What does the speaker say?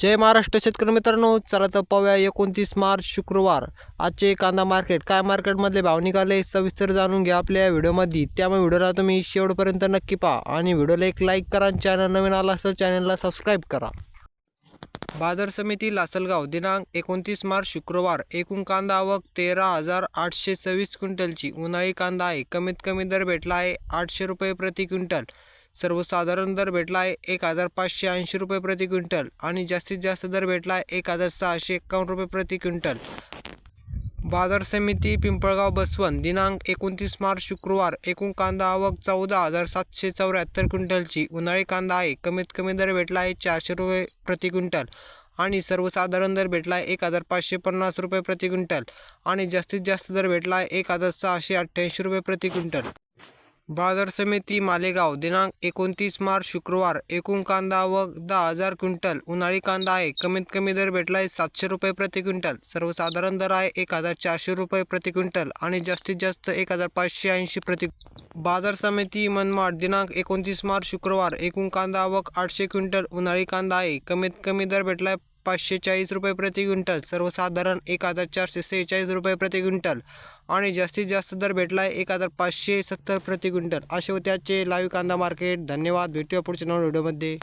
जय महाराष्ट्र शेतकरी मित्रांनो चला तर पाहूया एकोणतीस मार्च शुक्रवार. आजचे कांदा मार्केट. काय मार्केटमधले भाव निघाले सविस्तर जाणून घ्या आपल्या या व्हिडिओमध्ये. त्यामुळे व्हिडिओला तुम्ही शेवटपर्यंत नक्की पहा. आणि व्हिडिओला एक लाईक करा आणि चॅनल नवीन आला असेल चॅनलला सबस्क्राईब करा. बाजार समिती लासलगाव दिनांक एकोणतीस मार्च शुक्रवार. एकूण कांदा आवक तेरा हजार आठशे सव्वीस क्विंटलची. उन्हाळी कांदा आहे. कमीत कमी दर भेटला आहे आठशे रुपये प्रति क्विंटल. सर्वसाधारण दर भेटला आहे एक हजार पाचशे ऐंशी रुपये प्रति क्विंटल आणि जास्तीत जास्त दर भेटला आहे एक हजार सहाशे एक्कावन्न रुपये प्रति क्विंटल. बाजार समिती पिंपळगाव बसवंत दिनांक एकोणतीस मार्च शुक्रवार एकूण कांदा आवक चौदा हजार सातशे चौऱ्याहत्तर क्विंटलची. उन्हाळी कांदा आहे कमीत कमी दर भेटला आहे चारशे रुपये प्रति क्विंटल आणि सर्वसाधारण दर भेटला आहे एक हजार पाचशे पन्नास रुपये प्रति क्विंटल आणि जास्तीत जास्त दर भेटला आहे एक हजार सहाशे अठ्ठ्याऐंशी रुपये प्रति क्विंटल. बाजार समिती मालेगाव दिनांक एकोणतीस मार्च शुक्रवार. एकूण कांदा व दहा हजार क्विंटल. उन्हाळी कांदा आहे. कमीत कमी दर भेटला आहे सातशे रुपये प्रति क्विंटल. सर्वसाधारण दर आहे एक हजार चारशे रुपये प्रति क्विंटल आणि जास्तीत जास्त एक हजार पाचशे ऐंशी प्रति बाजार समिती मनमाड दिनांक एकोणतीस मार्च शुक्रवार. एकूण कांदा आवक आठशे क्विंटल. उन्हाळी कांदा आहे. कमीत कमी दर भेटला आहे पाचशे चाळीस रुपये प्रति क्विंटल. सर्वसाधारण एक हजार चारशे सेहेचाळीस रुपये प्रति क्विंटल. आणि जास्तीत जास्त दर भेटला आहे एक हजार पाचशे सत्तर प्रति क्विंटल. असे होते आजचे लाईव्ह कांदा मार्केट. धन्यवाद. भेटूया पुढच्या नवीन व्हिडिओमध्ये.